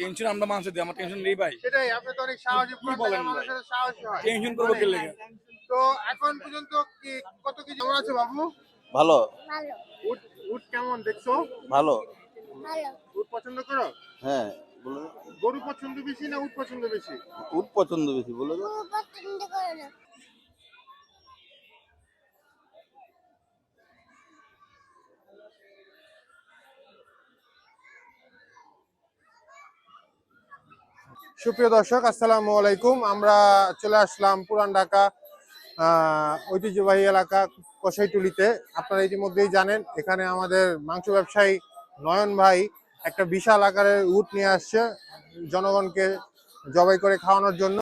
Tension আমরা মানুষের দিই আমার টেনশন নেই ভাই। সেটাই আপনি তো অনেক সাহসী বলেন সাহসী হয়। টেনশন করব কে লেগে? তো এখন পর্যন্ত কি কত কেজি কেমন আছে বাবু? ভালো। ভালো। উট উট কেমন দেখছ? ভালো। ভালো। উট পছন্দ করো? হ্যাঁ গরু পছন্দ বেশি না উট পছন্দ বেশি? উট পছন্দ বেশি বলো পছন্দ করে না। সুপ্রিয় দর্শক, আসসালামু আলাইকুম। আমরা চলে আসলাম পুরান ঢাকা ঐতিহ্যবাহী এলাকা কসাইটুলিতে। আপনারা ইতিমধ্যেই জানেন, এখানে আমাদের মাংস ব্যবসায়ী নয়ন ভাই একটা বিশাল আকারের উট নিয়ে আসছে জনগণকে জবাই করে খাওয়ানোর জন্য।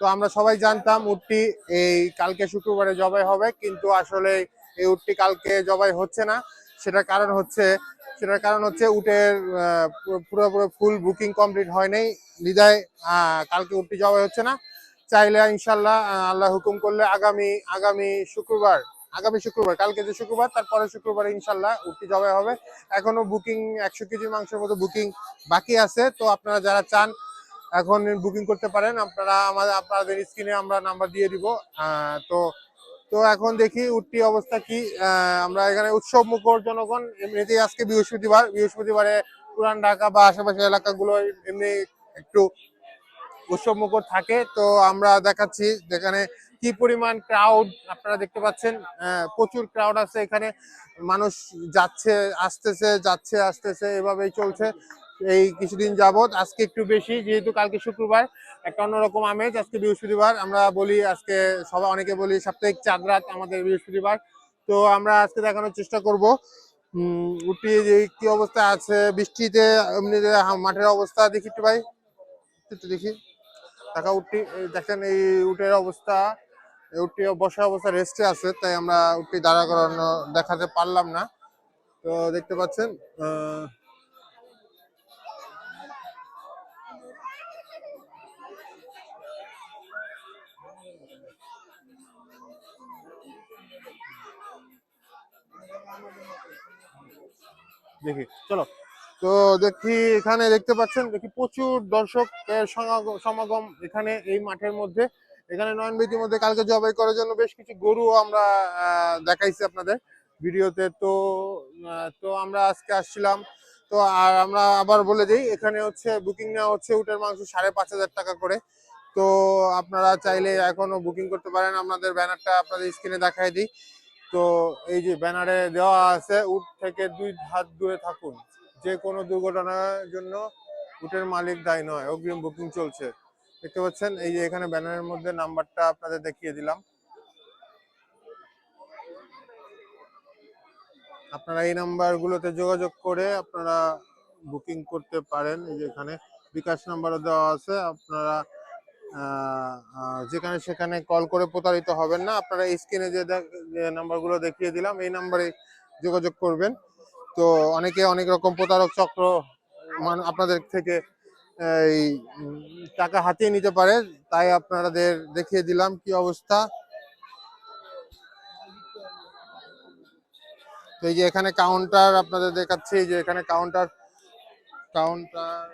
তো আমরা সবাই জানতাম উটটি এই কালকে শুক্রবারে জবাই হবে, কিন্তু আসলে এই উটটি কালকে জবাই হচ্ছে না। সেটার কারণ হচ্ছে, সেটার কারণ হচ্ছে উটের পুরোপুরি ফুল বুকিং কমপ্লিট হয় নাই। বিদায় কালকে উটটি জবাই হচ্ছে না। চাইলে ইনশাল্লাহ আল্লাহ হুকুম করলে আগামী আগামী শুক্রবার আগামী শুক্রবার, কালকে যে শুক্রবার তারপরে শুক্রবার ইনশাল্লাহ উটটি জবাই হবে। এখনও বুকিং একশো কেজি মাংসের মতো বুকিং বাকি আছে। তো আপনারা যারা চান, এখন বুকিং করতে পারেন। আপনারা আমাদের, আপনাদের স্ক্রিনে আমরা নাম্বার দিয়ে দিব। তো তো এখন দেখি উটটি অবস্থা কি আমরা এখানে উৎসব মুখর জনগণ, এমনিতেই আজকে বৃহস্পতিবার, বৃহস্পতিবারে পুরান ঢাকা বা আশেপাশের এলাকাগুলো এমনি একটু উৎসব মুখর থাকে। তো আমরা দেখাচ্ছি যেখানে কি পরিমাণ ক্রাউড আপনারা দেখতে পাচ্ছেন প্রচুর ক্রাউড আছে এখানে। মানুষ যাচ্ছে, আসতেছে যাচ্ছে, আসতেছে, এভাবেই চলছে। এই কিছুদিন যাবত আজকে একটু বেশি যেহেতু কালকে শুক্রবার একটা অন্যরকম আমেজ। আজকে বৃহস্পতিবার আমরা বলি আজকে সবাই অনেকে বলি সাপ্তাহিক চাঁদ রাত আমাদের বৃহস্পতিবার। তো আমরা আজকে দেখানোর চেষ্টা করব। উটি যে কি অবস্থা আছে বৃষ্টিতে এমনি মাঠের অবস্থা দেখি একটু ভাই। একটু দেখি। দেখা উঠি দেখেন এই উটের অবস্থা। উটটি বসা অবস্থা রেস্টে আছে তাই আমরা উটটি দাঁড়া করানো দেখাতে পারলাম না। তো দেখতে পাচ্ছেন আহ, দেখি, চলো। তো দেখি, এখানে দেখতে পাচ্ছেন, দেখি প্রচুর দর্শক সমাগম এখানে এই মাঠের মধ্যে। এখানে নয়ন বেদির মধ্যে কালকে জবাই করার জন্য বেশ কিছু গরু আমরা দেখাইছি আপনাদের ভিডিওতে। তো তো আমরা আজকে আসছিলাম, তো আর আমরা আবার বলে দিই, এখানে হচ্ছে বুকিং নেওয়া হচ্ছে উটের মাংস সাড়ে পাঁচ হাজার টাকা করে। তো আপনারা চাইলে এখনও বুকিং করতে পারেন। আপনাদের ব্যানারটা আপনাদের স্ক্রিনে দেখাই দিই। তো এই যে ব্যানারে দেওয়া আছে, উট থেকে দুই হাত দূরে থাকুন। যে কোনো দুর্ঘটনার জন্য উটের মালিক দায়ী নয়, অগ্রিম বুকিং চলছে। দেখতে পাচ্ছেন, এই যে এখানে ব্যানারের মধ্যে নাম্বারটা আপনাদের দেখিয়ে দিলাম। আপনারা এই নাম্বারগুলোতে যোগাযোগ করে আপনারা বুকিং করতে পারেন। এই যে এখানে বিকাশ নাম্বারও দেওয়া আছে, আপনারা যেখানে সেখানে কল করে প্রতারিত হবেন না। আপনারা স্ক্রিনে যে নাম্বারগুলো দেখিয়ে দিলাম, এই নাম্বারে যোগাযোগ করবেন। তো অনেকে অনেক রকম প্রতারক চক্র মান- আপনাদের থেকে এই টাকা হাতিয়ে নিতে পারে। তাই আপনাদের দেখিয়ে দিলাম কি অবস্থা। তো এই যে এখানে কাউন্টার আপনাদের দেখাচ্ছি যে এখানে কাউন্টার কাউন্টার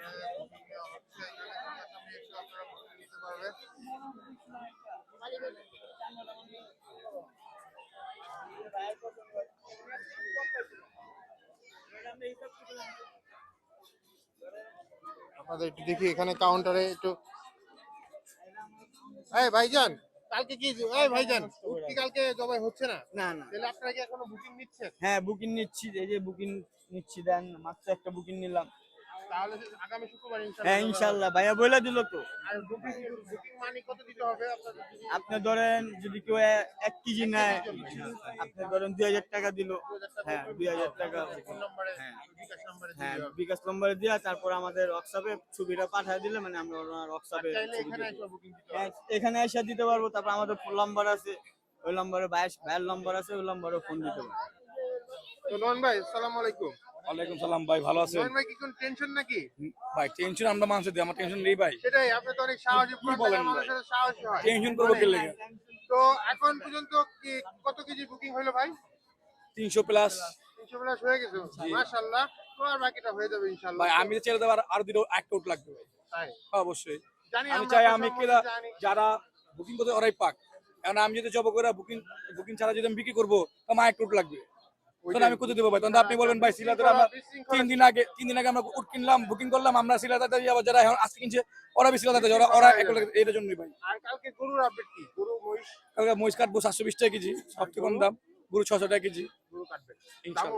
আপনাদের একটু দেখি এখানে কাউন্টারে একটু। এই ভাইজান কালকে কি এই ভাইজান কালকে জবাই হচ্ছে না? না না। তাহলে আপনারা কি এখনও বুকিং নিচ্ছেন? হ্যাঁ বুকিং নিচ্ছি এই যে বুকিং নিচ্ছি দেন মাত্র একটা বুকিং নিলাম। তাহলে আগামী শুক্রবার ইনশাআল্লাহ হ্যাঁ ইনশাল্লাহ ভাইয়া বলে দিল তো। আর বুকিং বুকিং মানি কত দিতে হবে আপনি ধরেন যদি কেউ এক কেজি নেয় আপনি ধরেন দুই হাজার টাকা দিল। হ্যাঁ দুই হাজার টাকা। ফোন নম্বরে হ্যাঁ। বিকাশ নম্বরে হ্যাঁ দিয়ে তারপর আমাদের হোয়াটসঅ্যাপে ছবিটা পাঠিয়ে দিলে মানে আমরা ওনার হোয়াটসঅ্যাপে চাইলে এখানে এসে দিতে হ্যাঁ, এখানে এসে দিতে পারব তারপর আমাদের ফোন নাম্বার আছে। ওই নম্বরে ভাইয়ের নম্বর আছে ওই নম্বরে ফোন দিতে পারব। তো নন ভাই আসসালামু আলাইকুম। ওয়ালাইকুম সালাম ভাই ভালো আছেন? ভাই কি কোন টেনশন নাকি? ভাই টেনশন আমরা মানুষের দিই আমার টেনশন নেই ভাই। সেটাই আপনি তো অনেক সাহসী বলেন? সাহসী হয়। টেনশন করব কে লেগে? তো এখন পর্যন্ত কি কত কেজি বুকিং হলো ভাই? তিনশো প্লাস তিনশো প্লাস হয়ে গেছে? মাশাআল্লাহ তো আর বাকিটা হয়ে যাবে ইনশাআল্লাহ। ভাই আমি ছেড়ে দেবো আর- আরও দুটো এক কোট লাগবে ভাই। তাই? অবশ্যই। জানি আমি চাই আমি জানি। যারা বুকিং করতে ওরাই পাক। কারণ আমি যদি জব করে বুকিং বুকিং ছাড়া যদি আমি বিক্রি করব তো আমার এক কোট লাগবে। তখন আমি কোথায় দেবো ভাই। তখন আপনি বলবেন ভাই সিলাতে আমরা তিন দিন আগে তিন দিন আগে আমরা উট কিনলাম বুকিং করলাম আমরা সিলাতে আবার যারা এখন আজকে কিনছে ওরা বেশি সিলাতে ওরা ওরা এটার জন্যই ভাই। আর কালকে গরুর আপডেট কি? গরু মহিষ? কালকে মহিষ কাটবো সাতশো বিশ টাকা কেজি সব থেকে কম দাম। গরু ছশো টাকা কেজি। গরু কাটবেন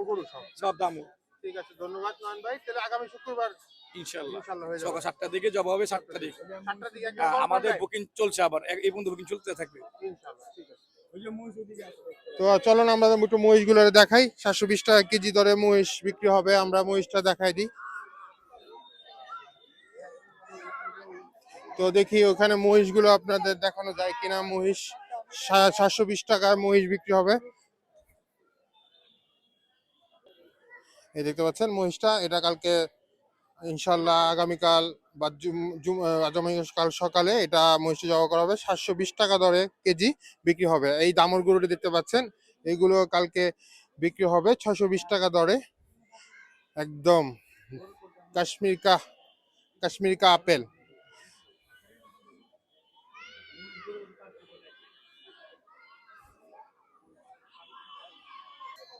গরু সব। সব দামও ঠিক আছে ধন্যবাদ নয়ন ভাই। তাহলে আগামী শুক্রবার ইনশাআল্লাহ সকাল সাতটার দিকে জব হবে সাতটার দিকে। সাতটার দিকে একদম আহ, call আমাদের বুকিং চলছে আবার। এই পর্যন্ত বুকিং চলতে থাকবে। ইনশাআল্লাহ ঠিক আছে। তো চলুন, আমরা একটু মহিষগুলো দেখাই। সাতশো বিশ টাকা কেজি দরে মহিষ বিক্রি হবে, আমরা মহিষটা দেখাই দিই। তো দেখি ওখানে মহিষগুলো আপনাদের দেখানো যায় কিনা। মহিষ সাতশো বিশ টাকার মহিষ বিক্রি হবে। এই দেখতে পাচ্ছেন মহিষটা, এটা কালকে ইনশাল্লাহ আগামীকাল বা আগামীকাল সকালে এটা মহিষটি জমা করা হবে। সাতশো বিশ টাকা দরে কেজি বিক্রি হবে। এই দামর গরুটি দেখতে পাচ্ছেন, এইগুলো কালকে বিক্রি হবে ছশো বিশ টাকা দরে। একদম কাশ্মীর কা কাশ্মীর কা আপেল।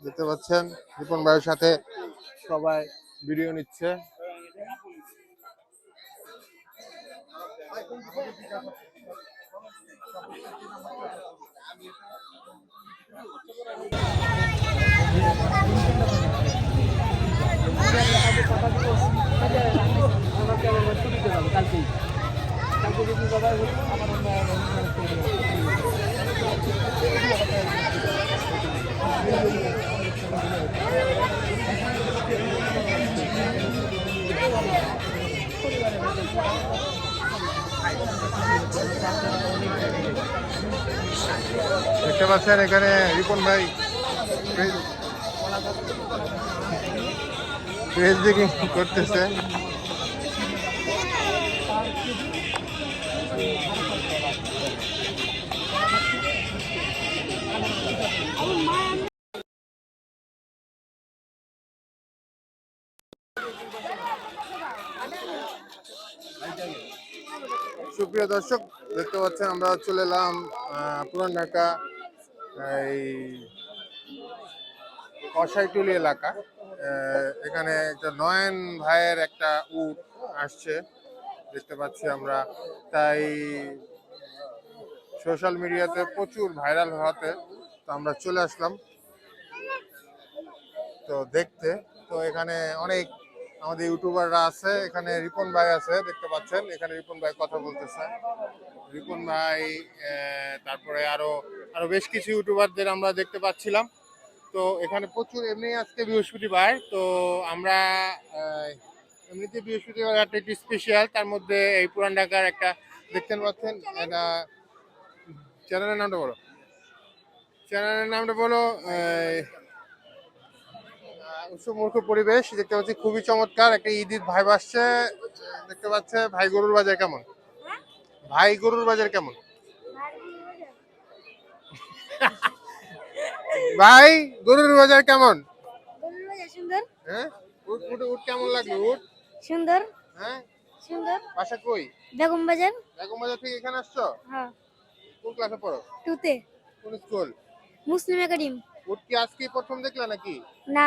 দেখতে পাচ্ছেন, রিপন ভাইয়ের সাথে সবাই ভিডিও নিচ্ছে। কালকেই কালকে যদি আমার দেখতে পাচ্ছেন এখানে রিপন ভাই। ফেস দিকে করতেছে। দর্শক, দেখতে পাচ্ছেন, আমরা চলে এলাম পুরান ঢাকা, এই কষাইটুলি এলাকা। এখানে একটা নয়ন ভাইয়ের একটা উট আসছে, দেখতে পাচ্ছি আমরা। তাই সোশ্যাল মিডিয়াতে প্রচুর ভাইরাল হওয়াতে তো আমরা চলে আসলাম। তো দেখতে, তো এখানে অনেক আমাদের ইউটিউবাররা আছে, এখানে রিপন ভাই আছে, দেখতে পাচ্ছেন, এখানে রিপন ভাই কথা বলতেছে। রিপন ভাই তারপরে আরও আরও বেশ কিছু ইউটিউবারদের আমরা দেখতে পাচ্ছিলাম। তো এখানে প্রচুর, এমনি আজকে বৃহস্পতিবার, তো আমরা এমনিতে বৃহস্পতিবার একটা একটু স্পেশাল তার মধ্যে এই পুরান ঢাকার একটা দেখতে পাচ্ছেন, এটা, চ্যানেলের নামটা বলো। চ্যানেলের নামটা বলো উৎসবমুখ পরিবেশ দেখতে পাচ্ছি খুবই চমৎকার একটা ঈদের ভাই আসছে। দেখতে পাচ্ছে ভাই গরুর বাজার কেমন? ভাই গরুর বাজার কেমন? ভাই গরুর বাজার কেমন? সুন্দর হ্যাঁ? উট উট উট কেমন লাগল? উট? সুন্দর। হ্যাঁ? সুন্দর। বাসা কই? বেগম বাজার। বেগম বাজার থেকে এখানে আসছো? হ্যাঁ। কোন ক্লাসে পড়ো? টুতে। কোন স্কুল মুসলিম একাডেম। উট কি আজকে প্রথম দেখলা নাকি? না।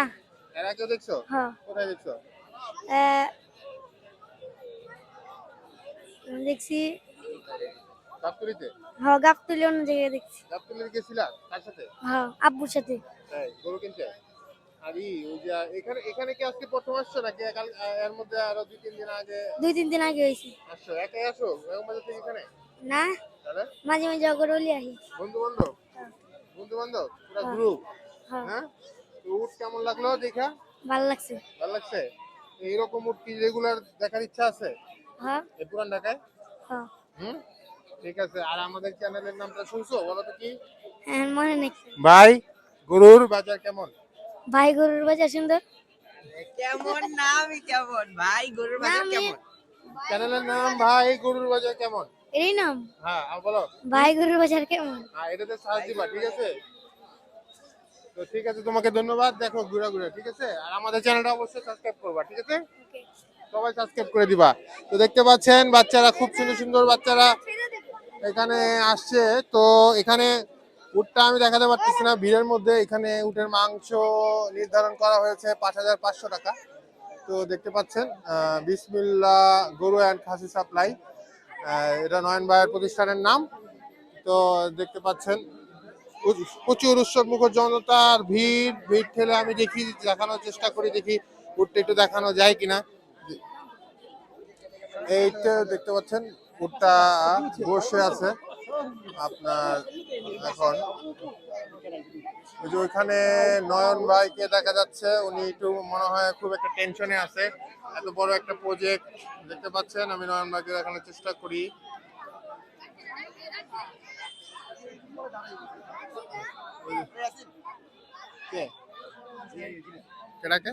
এর আগেও দেখছ? হ্যাঁ। কোথায় দেখছ? দেখছি। গাবতলিতে? হ্যাঁ গাবতলি অন্য জায়গায় দেখছি। গাবতলিতে গেছিলা কার সাথে? হ্যাঁ আব্বুর সাথে। তাই গরু কিনতে? আর ওই যে এখানে এখানে কি আজকে প্রথম আসছো নাকি? কাল এর মধ্যে আরও দুই তিন দিন আগে? দুই তিন দিন আগে হয়েছে। আসছো একাই আসো? বেগম বাজার থেকে এখানে? না মাঝে মাঝে অগরলি আহি। বন্ধু বান্ধব হ্যাঁ। বন্ধু বান্ধব পুরো হ্যাঁ। গ্রুপ হ্যাঁ? উট কেমন লাগল দেখা? ভালো লাগছে। ভালো লাগছে? এইরকম উট কি রেগুলার দেখার ইচ্ছা আছে? হ্যাঁ। এই পুরান ঢাকায়? হ্যাঁ। হুম? ঠিক আছে। আর আমাদের চ্যানেলের নামটা শুনছো? বলো তো কি? হ্যাঁ মনে নেই। ভাই গরুর বাজার কেমন? ভাই গরুর বাজার সুন্দর। কেমন নামই কেমন? ভাই গরুর বাজার কেমন? চ্যানেলের নাম ভাই গরুর বাজার কেমন? এটাই নাম? হ্যাঁ বলো। ভাই গরুর বাজার কেমন? হ্যাঁ এটাতে দিবা ঠিক আছে? তো ঠিক আছে তোমাকে ধন্যবাদ। দেখো ঘুরে ঘুরে ঠিক আছে? আর আমাদের চ্যানেলটা অবশ্যই সাবস্ক্রাইব করবা ঠিক আছে? সবাই সাবস্ক্রাইব করে দিবা। তো দেখতে পাচ্ছেন বাচ্চারা খুব সুন্দর সুন্দর বাচ্চারা এখানে আসছে। তো এখানে উটটা আমি দেখাতে পারতেছি না। ভিড়ের মধ্যে এখানে উটের মাংস নির্ধারণ করা হয়েছে পাঁচ হাজার পাঁচশো টাকা। তো দেখতে পাচ্ছেন বিসমিল্লা গরু অ্যান্ড খাসি সাপ্লাই। এটা নয়ন ভাইয়ের প্রতিষ্ঠানের নাম। তো দেখতে পাচ্ছেন প্রচুর উৎসব মুখর জনতার ভিড় ভিড় ঠেলে আমি দেখি, দেখানোর চেষ্টা করি, দেখি উটটা একটু দেখানো যায় কিনা। এইটা দেখতে পাচ্ছেন, উটটা বসে আছে আপনার এখন। যে ওইখানে নয়ন ভাইকে দেখা যাচ্ছে, উনি একটু মনে হয় খুব একটা টেনশনে আছে। এত বড় একটা প্রজেক্ট দেখতে পাচ্ছেন, আমি নয়ন ভাইকে দেখানোর চেষ্টা করি। কে কেডাকে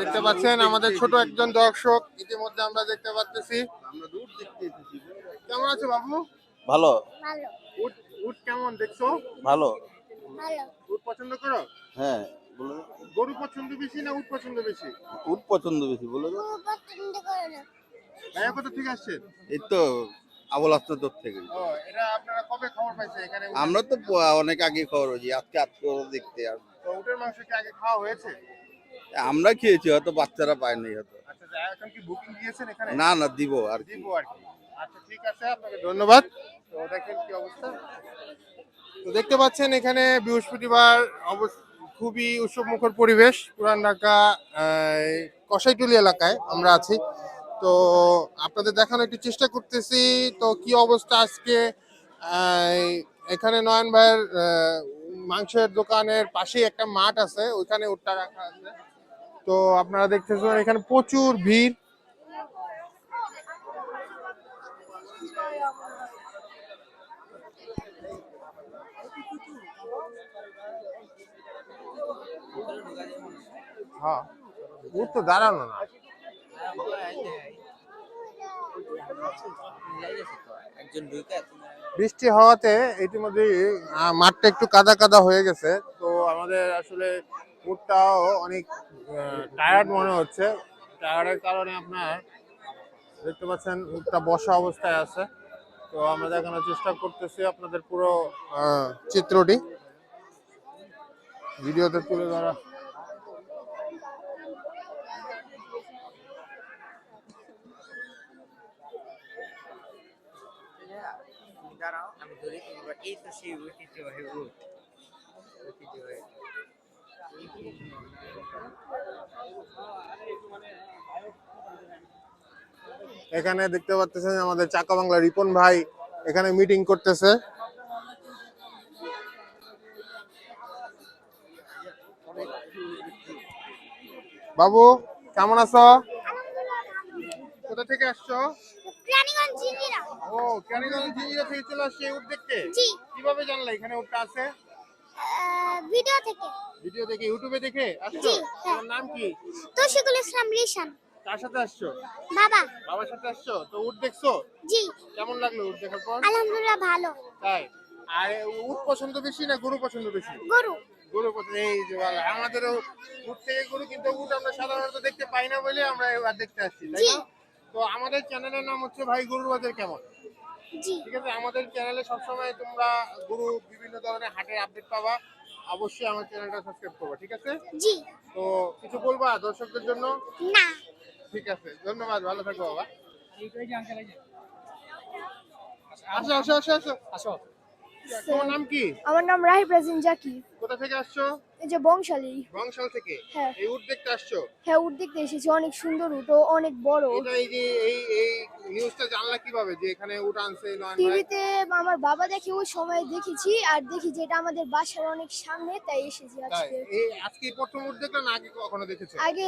দেখতে পাচ্ছেন আমাদের ছোট একজন দর্শক ইতিমধ্যে আমরা দেখতে পাচ্ছি আমরা দূর দেখতে কেমন আছো বাবু? ভালো। ভালো। উট উট কেমন দেখছ? ভালো। ভালো। উট পছন্দ করো? হ্যাঁ গরু পছন্দ বেশি না উট পছন্দ বেশি? উট পছন্দ বেশি বলো পছন্দ করে না। ভাইয়া কোথা থেকে আসছেন এই তো আবল দূর থেকে। ও এটা আপনারা কবে খবর পাইছে এখানে আমরা তো অনেক আগে খবর হয়েছি আজকে আজকে দেখতে আর তো উটের মাংস কি আগে খাওয়া হয়েছে? আমরা খেয়েছি হয়তো বাচ্চারা পায়নি হয়তো। আচ্ছা এখন কি বুকিং দিয়েছেন এখানে? না না দিব আর কি। দিব আর কি। আচ্ছা ঠিক আছে আপনাকে ধন্যবাদ। তো দেখেন কি অবস্থা। তো দেখতে পাচ্ছেন এখানে বৃহস্পতিবার অবশ্য খুবই উৎসব মুখর পরিবেশ। পুরান ঢাকা আহ, কসাইটুলি এলাকায় আমরা আছি। তো আপনাদের দেখানোর একটু চেষ্টা করতেছি। তো কি অবস্থা আজকে? এখানে নয়ন ভাইয়ের মাংসের দোকানের পাশেই একটা মাঠ আছে, ওইখানে উটটা রাখা আছে। তো আপনারা দেখতেছেন, এখানে প্রচুর ভিড়। হ্যাঁ উঠ তো দাঁড়ানো না। বৃষ্টি হওয়াতে ইতিমধ্যে মাঠটা একটু কাদা কাদা হয়ে গেছে। তো আমাদের আসলে উটটাও অনেক টায়ার্ড মনে হচ্ছে। টায়ার্ডের কারণে আপনার দেখতে পাচ্ছেন উটটা বসা অবস্থায় আছে। তো আমরা দেখানোর চেষ্টা করতেছি আপনাদের পুরো চিত্রটি। ভিডিওতে তুলে ধরা দাঁড়াও আমি ধরি তোমার এই তো সেই ঐতিহ্যবাহী রুট ঐতিহ্যবাহী এখানে দেখতে পাচ্ছেন আমাদের চাকা বাংলা রিপন ভাই এখানে মিটিং করতেছে। বাবু কেমন আছো? কোথা থেকে আসছো? জিঞ্জিরা ও জিঞ্জিরা থেকে চলে আসছে উট দেখতে জি। কীভাবে জানলা এখানে উটটা আছে? ভিডিও থেকে। ভিডিও দেখে ইউটিউবে দেখে আসছো? হ্যাঁ। তোমার নাম কি? তৌশিকুল ইসলাম রিশান। কার সাথে আসছো? বাবা। বাবার সাথে আসছো? তো উট দেখছ? জি। কেমন লাগল উট দেখার পর? আলহামদুলিল্লাহ ভালো। তাই। আর উট পছন্দ বেশি না গরু পছন্দ বেশি? গরু। গরু পছন্দ এই যে বলে, আমাদেরও উট থেকে গরু কিন্তু উট আমরা সাধারণত দেখতে পাই না বলে আমরা এবার দেখতে আসছি তাই না? তো আমাদের চ্যানেলের নাম হচ্ছে ভাই গরুর বাজার কেমন? ঠিক আছে আমাদের চ্যানেলে সবসময় তোমরা গরু বিভিন্ন ধরনের হাটের আপডেট পাবা। অবশ্যই আমার চ্যানেলটা সাবস্ক্রাইব করবা ঠিক আছে? তো কিছু বলবা দর্শকদের জন্য? না। ঠিক আছে ধন্যবাদ ভালো থাকো বাবা। আসো আসো আসো আসো। আসো। তোমার নাম কি? আমার নাম রাহিব রাজিন জাকি কোথা থেকে আসছো? এই যে বংশালী। বংশাল থেকে? হ্যাঁ। এই উট দেখতে আসছো? হ্যাঁ উট দেখতে এসেছি। অনেক সুন্দর উট ও অনেক বড়। এটা এই যে এই এই নিউজটা জানলা কীভাবে যে এখানে উট আনছে টিভিতে আমার বাবা দেখে ওই সময় দেখেছি। আর দেখি যে এটা আমাদের বাসার অনেক সামনে তাই এসেছি আজকে। এই আজকে প্রথম উট দেখলে না আগে কখনো দেখেছ? আগে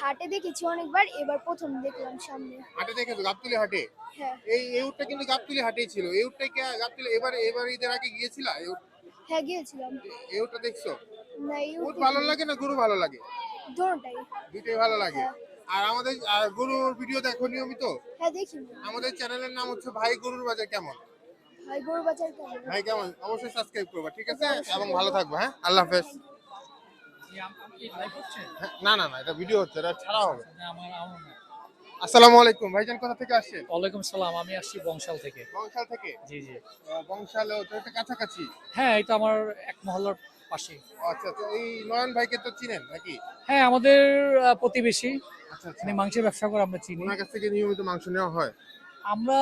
হাটে দেখেছি অনেকবার এবার প্রথম দেখলাম সামনে। হাটে দেখেছ? গাবতলি হাটে? হ্যাঁ। এই এই উটটা কিন্তু গাবতলি হাটেই ছিল। এই উটটা কি গাবতলি এবার এবার ঈদের আগে গিয়েছিলা? এই উট- হ্যাঁ গিয়েছিলাম। এই উটটা দেখছ? না উট ভালো লাগে না গরু ভালো লাগে? দোনোটাই দুইটাই ভালো লাগে। হ্যাঁ। আর আমাদের আর গরুর ভিডিও দেখো নিয়মিত? হ্যাঁ দেখি। আমাদের চ্যানেলের নাম হচ্ছে ভাই গরুর বাজার কেমন? ভাই গরু বাজার কেমন? ভাই কেমন? অবশ্যই সাবস্ক্রাইব করবা ঠিক আছে? এবং ভালো থাকবা হ্যাঁ? আল্লাহ হাফেজ। না না না এটা ভিডিও হচ্ছে এটা ছাড়া হবে। আসসালামু আলাইকুম ভাইজান কোথা থেকে আসছেন? ওয়ালাইকুম সালাম আমি আসছি বংশাল থেকে। বংশাল থেকে? জি জি। বংশালে তো এটা কাছাকাছি? হ্যাঁ এটা আমার এক মহল্লার পাশে আচ্ছা আচ্ছা এই নয়ন ভাইকে তো চিনেন নাকি? হ্যাঁ আমাদের আহ, প্রতিবেশী। আচ্ছা আচ্ছা। উনি মাংসের ব্যবসা করে আমরা চিনি। ওনার কাছ থেকে নিয়মিত মাংস নেওয়া হয়? আমরা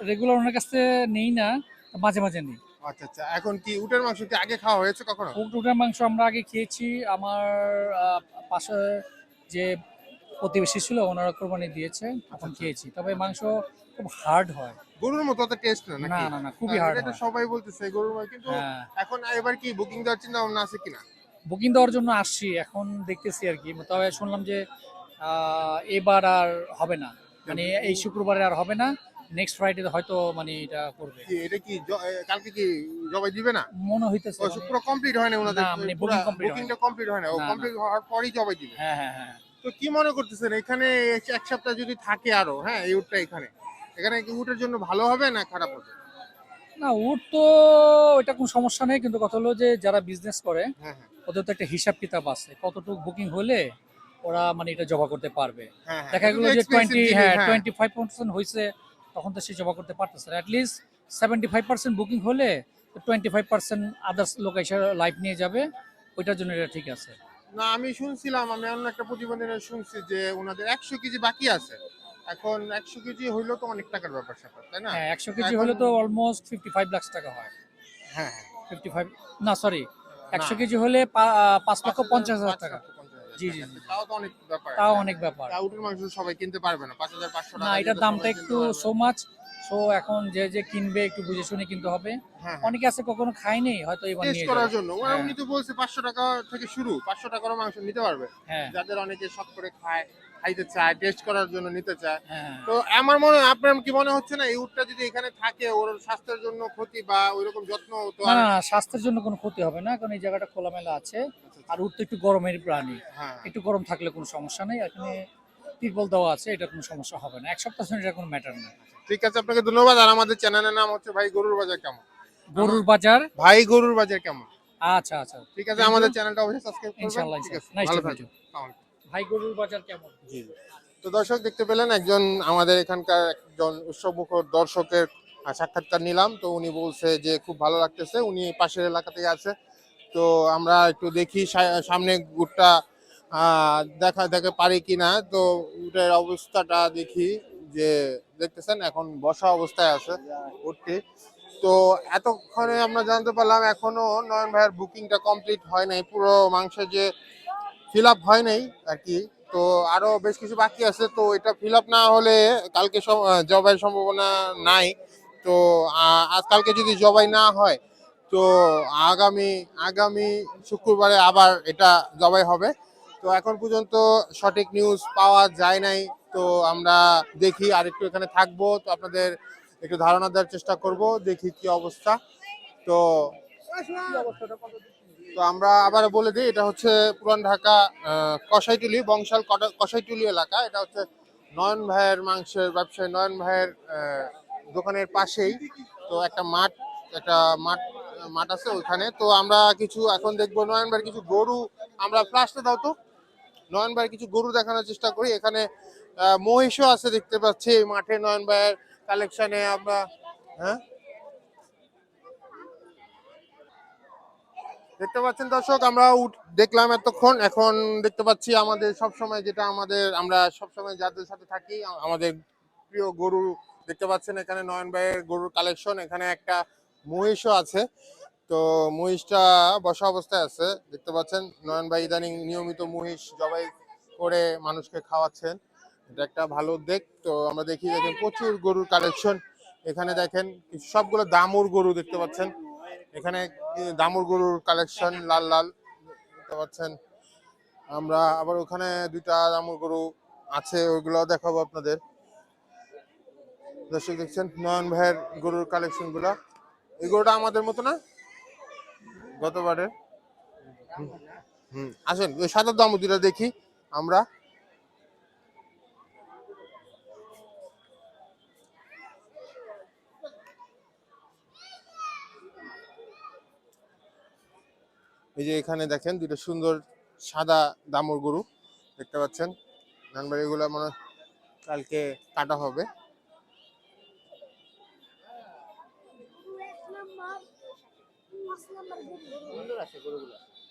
রেগুলার ওনার কাছে নেই না মাঝে মাঝে নিই। আচ্ছা আচ্ছা। এখন কি উটের মাংস কি আগে খাওয়া হয়েছে কখনো? উটের মাংস আমরা আগে খেয়েছি। আমার আহ, পাশে যে প্রতিবেশী ছিল ওনারা কোরবানি দিয়েছে তখন খেয়েছি। তবে মাংস খুব হার্ড হয়। গরুর মতো তো টেস্ট না নাকি? না না খুবই হার্ড এটা সবাই বলতেছে গরুর মাংস কিন্তু হ্যাঁ। এখন এবার কি বুকিং দেওয়ার চিন্তা ভাবনা আছে কিনা? বুকিং দেওয়ার জন্য আসছি এখন দেখতেছি আর কি। তবে শুনলাম যে এবার আর হবে না। মানে এই শুক্রবারে আর হবে না নেক্সট ফ্রাইডে হয়তো মানে এটা করবে। এটা কি কালকে কি জবাই দিবে না? মনে হইতেছে পুরো কমপ্লিট হয় না ওনাদের মানে বুকিংটা কমপ্লিট হয় না ও। কমপ্লিট হওয়ার পরেই জবাই দিবে। হ্যাঁ হ্যাঁ হ্যাঁ। তো কি মনে করতেছেন? এখানে এক- এক সপ্তাহ যদি থাকে আরও হ্যাঁ এই উটটা এখানে। এখানে কি উটের জন্য ভালো হবে না খারাপ হবে? না ওর তো এটা কোনো সমস্যা নেই কিন্তু কথা হলো যে যারা বিজনেস করে হ্যাঁ হ্যাঁ। ওদের তো একটা হিসাব কিতাব আছে। কতটুকু বুকিং হলে ওরা মানে এটা জমা করতে পারবে। হ্যাঁ। দেখা গেলো যে টোয়েন্টি হ্যাঁ হ্যাঁ। টোয়েন্টি ফাইভ পার্সেন্ট হয়েছে তখন তো সে জমা করতে পারতেছে না। At least seventy five percent booking হলে টোয়েন্টি ফাইভ পার্সেন্ট আদার্স লোক এসে লাইফ নিয়ে যাবে ওইটার জন্য এটা ঠিক আছে। না আমি শুনছিলাম আমি অন্য একটা প্রতিবেদনে শুনছি যে ওনাদের একশো কেজি বাকি আছে। এখন একশো কেজি হইলেও তো অনেক টাকার ব্যাপার স্যাপার তাই না? হ্যাঁ একশো কেজি হলে তো অলমোস্ট ফিফটি ফাইভ লাখ টাকা হয়। হ্যাঁ হ্যাঁ। ফিফটি ফাইভ না সরি একশো কেজি হলে পাঁচ লক্ষ পঞ্চাশ হাজার টাকা। জি, জি। তাও তো অনেক ব্যাপার তাও হ্যাঁ। অনেক ব্যাপার। তা উটের মাংস সবাই কিনতে পারবে না পাঁচ হাজার পাঁচশো না এটার দামটা একটু সো মাচ সো এখন যে যে কিনবে একু বুঝে শুনে কিনতে হবে। হ্যাঁ অনেকে আছে কখনো খায়নি হয়তো এবার টেস্ট করার জন্য। ওরা হ্যাঁ। উনি তো বলছে পাঁচশো টাকা থেকে শুরু পাঁচশো টাকার মাংস নিতে পারবে। হ্যাঁ। যাদের অনেকে শখ করে খায় খাইতে চায় টেস্ট করার জন্য নিতে চায়। হ্যাঁ। তো আমার মনে হয় আপনার কি মনে হচ্ছে না এই উটটা যদি এখানে থাকে ওর স্বাস্থ্যের জন্য ক্ষতি বা ওইরকম যত্ন তো না না না, স্বাস্থ্যের জন্য কোনো ক্ষতি হবে না কারণ এই জায়গাটা খোলামেলা আছে। আর উঠতে একটু গরমের প্রাণী। হ্যাঁ। একটু গরম থাকলে কোনো সমস্যা নেই এখানে তিরপল দেওয়া আছে এটা কোনো সমস্যা হবে না। এক সপ্তাহ জন্য এটা কোনো ম্যাটার না। ঠিক আছে আপনাকে ধন্যবাদ। আর আমাদের চ্যানেলের নাম হচ্ছে ভাই গরুর বাজার কেমন? গরুর বাজার? ভাই গরুর বাজার কেমন? আচ্ছা আচ্ছা। ঠিক আছে আমাদের চ্যানেলটা অবশ্যই সাবস্ক্রাইব করবেন। ইনশাআল্লাহ, ঠিক আছে ভালো meet ভাই গরুর বাজার কেমন। তো দর্শক, দেখতে পেলেন একজন আমাদের এখানকার একজন উৎসবমুখর দর্শকের সাক্ষাৎকার নিলাম। তো উনি বলছে যে, খুব ভালো লাগতেছে। উনি পাশের এলাকাতেই আছে। তো আমরা একটু দেখি সামনে গুড়টা দেখা, দেখে পারি কিনা। তো উটের অবস্থাটা দেখি যে, দেখতেছেন, এখন বসা অবস্থায় আছে উটটি তো এতক্ষণে আমরা জানতে পারলাম, এখনও নয়ন ভাইয়ের বুকিংটা কমপ্লিট হয় নাই। পুরো মাংসের যে ফিল আপ হয় নাই আর কি। তো আরও বেশ কিছু বাকি আছে তো এটা ফিল আপ না হলে কালকে জবাইয়ের সম্ভাবনা নাই। তো আহ, আজ কালকে যদি জবাই না হয় তো আগামী আগামী শুক্রবারে আবার এটা জবাই হবে। তো এখন পর্যন্ত সঠিক নিউজ পাওয়া যায় নাই তো আমরা দেখি আর একটু এখানে থাকব তো আপনাদের একটু ধারণা দেওয়ার চেষ্টা করব দেখি কি অবস্থা। তো তো আমরা আবার বলে দিই এটা হচ্ছে পুরান ঢাকা আহ, কসাইটুলি বংশাল কসাইটুলি এলাকা। এটা হচ্ছে নয়ন ভাইয়ের মাংসের ব্যবসায়ী নয়ন ভাইয়ের দোকানের পাশেই। তো একটা মাঠ একটা মাঠ মাঠ আছে ওইখানে। তো আমরা কিছু এখন দেখব নয়ন ভাইয়ের কিছু গরু আমরা ফ্লাশটা দাও তো। নয়ন ভাইয়ের কিছু গরু দেখানোর চেষ্টা করি। এখানে মহিষও আছে দেখতে পাচ্ছি মাঠে নয়ন ভাইয়ের কালেকশনে আমরা হ্যাঁ? দেখতে পাচ্ছেন দর্শক, আমরা দেখলাম এতক্ষণ। এখন দেখতে পাচ্ছি আমাদের সব সময় যেটা আমাদের, আমরা সব সময় যাদের সাথে থাকি আমাদের প্রিয় গরু দেখতে পাচ্ছেন এখানে নয়ন ভাইয়ের গরুর কালেকশন এখানে একটা মহিষও আছে। তো মহিষটা বসা অবস্থায় আছে। দেখতে পাচ্ছেন, নয়ন ভাই ইদানিং নিয়মিত মহিষ জবাই করে মানুষকে খাওয়াচ্ছেন। এটা একটা ভালো উদ্যোগ তো আমরা দেখি দেখেন প্রচুর গরুর কালেকশন এখানে দেখেন সবগুলো দামুর গরু দেখতে পাচ্ছেন। এখানে দামুর গরুর কালেকশন লাল লাল, দেখতে পাচ্ছেন। আমরা আবার ওখানে দুইটা দামুর গরু আছে, ওইগুলো দেখাবো আপনাদের। দর্শক দেখছেন, নয়ন ভাইয়ের গরুর কালেকশনগুলা। এই গরুটা আমাদের মতো না? গতবারের? হুম। হুম। আসেন, ওই সাদা দামু দুটা দেখি আমরা। এই যে এখানে দেখেন দুটো সুন্দর সাদা দামর গরু, দেখতে পাচ্ছেন? নানবার এগুলো মনে কালকে কাটা হবে।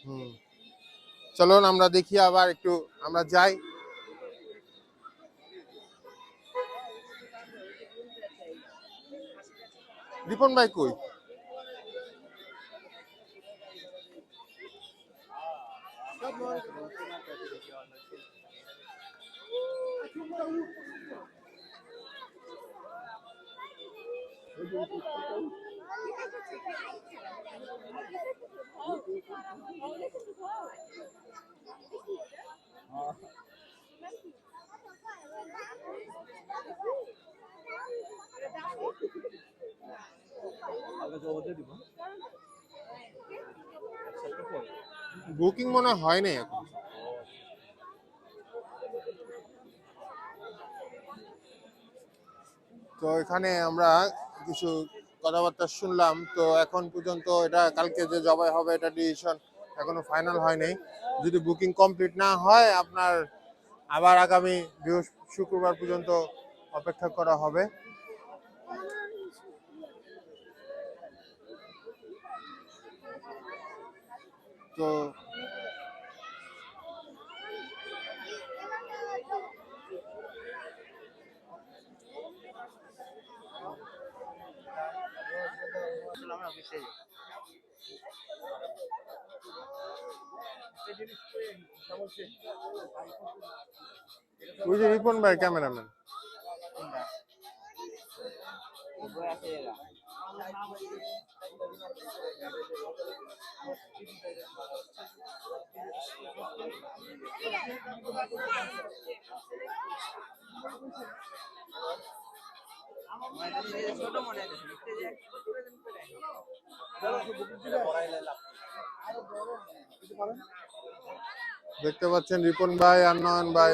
হুম। চলুন আমরা দেখি আবার একটু, আমরা যাই। রিপন ভাই কই? বুকিং মনে হয় নাই এখন। তো এখানে আমরা কিছু কথাবার্তা শুনলাম। তো এখন পর্যন্ত এটা কালকে যে জবাই হবে এটা ডিসিশন এখনও ফাইনাল হয়নি। যদি বুকিং কমপ্লিট না হয়, আপনার আবার আগামী শুক্রবার পর্যন্ত অপেক্ষা করা হবে। তো ওই রিপন ভাই ক্যামেরাম্যান। দেখতে পাচ্ছেন রিপন ভাই আর নয়ন ভাই।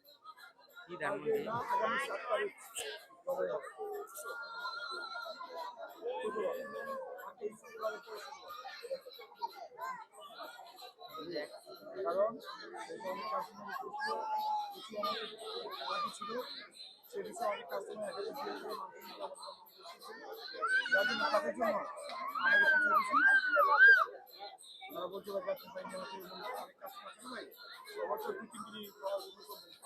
উনি আরও ভালো কইতো রুটের সম্পর্কে মতামত দেয় রুটটা কত ভালো থাকব রুটটা কেমন থাকব এগুলো না গো জিগা লাভ আছে আমরা ধানমন্ডি কি ধানমন্ডি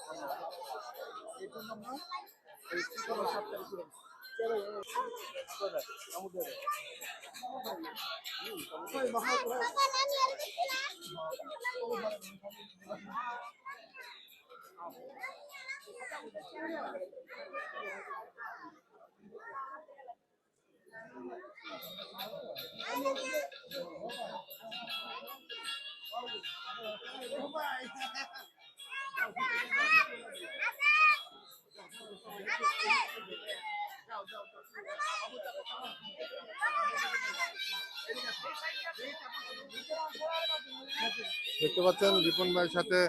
দেখতে পাচ্ছেন রিপন ভাইয়ের সাথে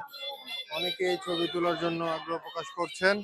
অনেকেই ছবি তোলার জন্য আগ্রহ প্রকাশ করছেন।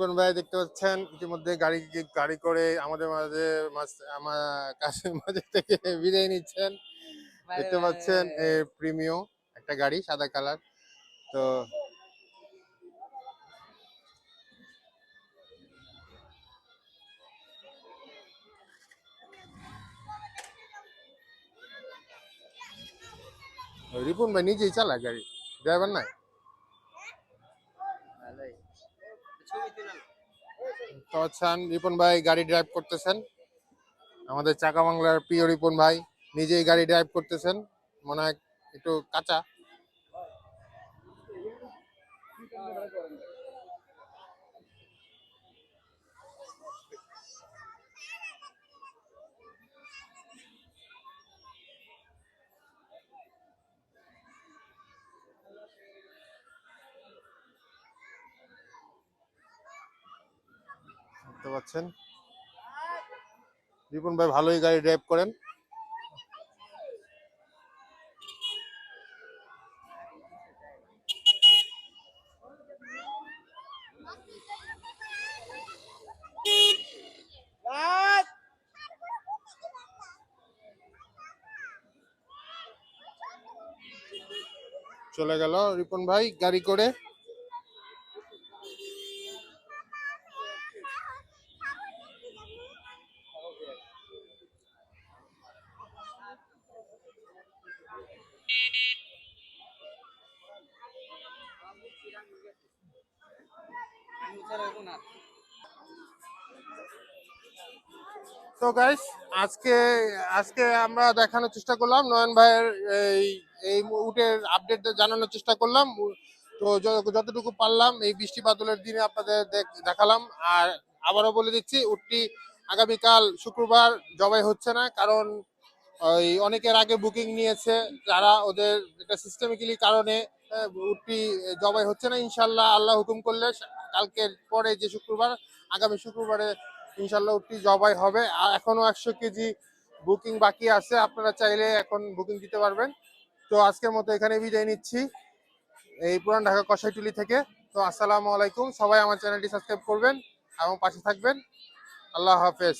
রিপন ভাই দেখতে পাচ্ছেন? ইতিমধ্যে গাড়ি গাড়ি করে আমাদের মাঝে আমার কাছের মাঝে থেকে বিদায় নিচ্ছেন। দেখতে পাচ্ছেন প্রিমিয় একটা একটা গাড়ি সাদা কালার। তো রিপন ভাই নিজেই চালায় গাড়ি? ড্রাইভার নাই ভালোই ছবি তো আচ্ছান রিপন ভাই গাড়ি ড্রাইভ করতেছেন। আমাদের চাকা বাংলার প্রিয় রিপন ভাই নিজেই গাড়ি ড্রাইভ করতেছেন। মনে হয় একটু কাঁচা। দেখতে পাচ্ছেন। রিপন ভাই ভালোই গাড়ি ড্রাইভ করেন। চলে গেল রিপন ভাই গাড়ি করে। তো গাইস আজকে আজকে আমরা দেখানোর চেষ্টা করলাম। নয়ন ভাইয়ের এই এই উটের আপডেট জানানোর চেষ্টা করলাম। তো যতটুকু পারলাম এই বৃষ্টি বাদলের দিনে আপনাদের দেখ- দেখালাম। আর আবারও বলে দিচ্ছি, উটটি আগামীকাল শুক্রবার জবাই হচ্ছে না, কারণ ওই অনেকের আগে বুকিং নিয়েছে। যারা ওদের এটা সিস্টেমিক্যালি কারণে উটটি জবাই হচ্ছে না, ইনশাল্লাহ। আল্লাহ হুকুম করলে কালকের পরে যে শুক্রবার, আগামী শুক্রবারে ইনশাল্লাহ উঠটি জবাই হবে। আর এখনও একশো কেজি বুকিং বাকি আছে, আপনারা চাইলে এখন বুকিং দিতে পারবেন। তো আজকের মতো এখানে বিদায় নিচ্ছি। এই পুরান ঢাকা কষাইটুলি থেকে। তো আসসালামু আলাইকুম। সবাই আমার চ্যানেলটি সাবস্ক্রাইব করবেন এবং পাশে থাকবেন। আল্লাহ হাফেজ।